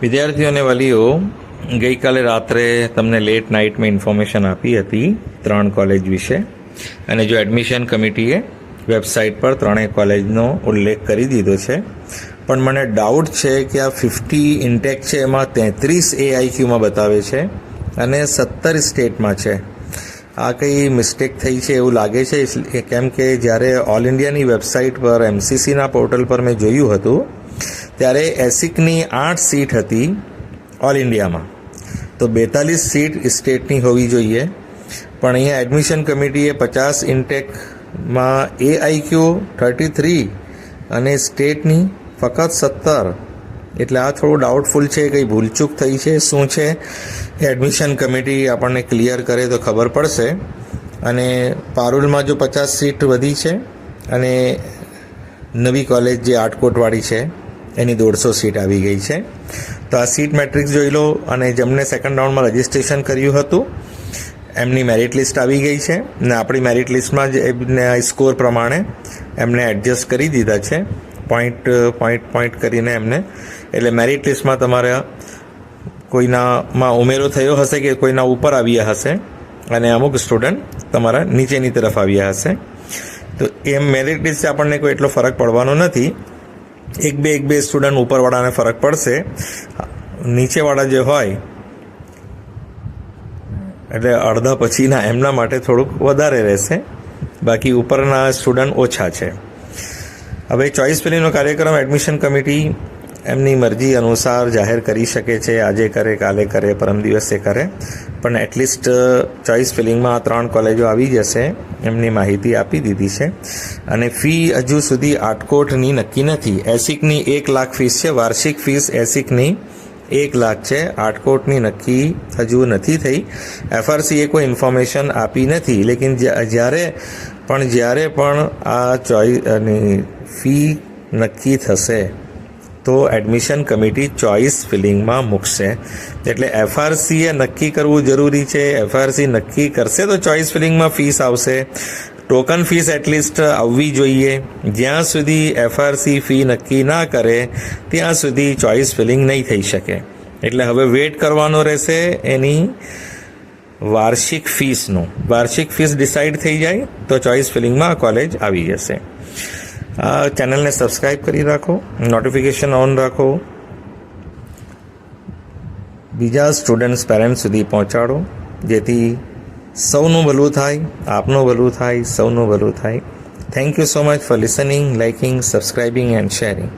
વિદ્યાર્થીઓ અને વાલીઓ, ગઈકાલે રાત્રે તમને લેટ નાઇટમાં ઇન્ફોર્મેશન આપી હતી ત્રણ કોલેજ વિશે. અને જો એડમિશન કમિટીએ વેબસાઇટ પર ત્રણેય કોલેજનો ઉલ્લેખ કરી દીધો છે. પણ મને ડાઉટ છે કે આ ફિફ્ટી ઇન્ટેક છે એમાં તેત્રીસ એઆઈક્યુમાં બતાવે છે અને સત્તર સ્ટેટમાં છે. આ કંઈ મિસ્ટેક થઈ છે એવું લાગે છે? કેમ કે જ્યારે ઓલ ઇન્ડિયાની વેબસાઇટ પર એમસીસીના પોર્ટલ પર મેં જોયું હતું ત્યારે એસિકની આઠ સીટ હતી ઓલ ઇન્ડિયામાં તો બેતાલીસ સીટ સ્ટેટની હોવી જોઈએ. પણ અહીંયા એડમિશન કમિટીએ પચાસ ઇન્ટેકમાં એઆઈક્યુ આઈક્યુ થર્ટી થ્રી અને સ્ટેટની ફક્ત સત્તર. એટલે આ થોડું ડાઉટફુલ છે, કંઈ ભૂલચૂક થઈ છે, શું છે? એડમિશન કમિટી આપણને ક્લિયર કરે તો ખબર પડશે. અને પારુલમાં જો પચાસ સીટ વધી છે અને નવી કોલેજ જે આટકોટવાળી છે એની દોઢસો સીટ આવી ગઈ છે. તો આ સીટ મેટ્રિક્સ જોઈ લો અને જેમને સેકન્ડ રાઉન્ડમાં રજિસ્ટ્રેશન કર્યું હતું, એમની મેરિટ લિસ્ટ આવી ગઈ છે ને આપણી મેરિટ લિસ્ટમાં જ એમને સ્કોર પ્રમાણે એમને એડજસ્ટ કરી દીધા છે. પોઈન્ટ પોઈન્ટ પોઈન્ટ કરીને એમને, એટલે મેરિટ લિસ્ટમાં તમારા કોઈનામાં ઉમેરો થયો હશે કે કોઈના ઉપર આવ્યા હશે અને અમુક સ્ટુડન્ટ તમારા નીચેની તરફ આવ્યા હશે. તો એમ મેરિટ લિસ્ટ આપણને કોઈ એટલો ફરક પડવાનો નથી. એક બે એક બે સ્ટુડન્ટ ઉપરવાળાને ફરક પડશે. નીચેવાળા જે હોય, એટલે અડધા પછીના એમના માટે થોડુંક વધારે રહેશે. બાકી ઉપરના સ્ટુડન્ટ ઓછા છે. હવે ચોઈસ ફિલિંગનો કાર્યક્રમ એડમિશન કમિટી એમની મરજી અનુસાર જાહેર કરી શકે છે, આજે કરે, કાલે કરે, પરમ દિવસે કરે. પણ એટલીસ્ટ ચોઇસ ફિલિંગમાં આ ત્રણ કોલેજો આવી જશે. એમની માહિતી આપી દીધી છે. અને ફી હજુ સુધી આટકોટની નક્કી નથી. એસિકની એક લાખ ફીસ છે, વાર્ષિક ફીસ એસિકની એક લાખ છે. આટકોટની નક્કી હજુ નથી થઈ. એફઆરસીએ કોઈ ઇન્ફોર્મેશન આપી નથી. લેકિન જ્યા- જ્યારે પણ જ્યારે પણ આ ચોઇસ ફી નક્કી થશે તો એડમિશન કમિટી ચોઇસ ફિલિંગમાં મૂકશે. એટલે એફઆરસીએ નક્કી કરવું જરૂરી છે. એફઆરસી નક્કી કરશે તો ચોઇસ ફિલિંગમાં ફીસ આવશે. ટોકન ફીસ એટલીસ્ટ આવવી જોઈએ. જ્યાં સુધી એફઆરસી ફી નક્કી ના કરે, ત્યાં સુધી ચોઇસ ફિલિંગ નહીં થઈ શકે. એટલે હવે વેટ કરવાનો રહેશે એની વાર્ષિક ફીસનું વાર્ષિક ફીસ ડિસાઇડ થઈ જાય તો ચોઇસ ફિલિંગમાં કોલેજ આવી જશે. ચેનલને સબસ્ક્રાઈબ કરી રાખો નોટિફિકેશન ઓન રાખો. બીજા સ્ટુડન્ટ્સ પેરેન્ટ્સ સુધી પહોંચાડો, જેથી સૌનું ભલું થાય, આપનું ભલું થાય, સૌનું ભલું થાય. Thank you so much for listening liking subscribing and sharing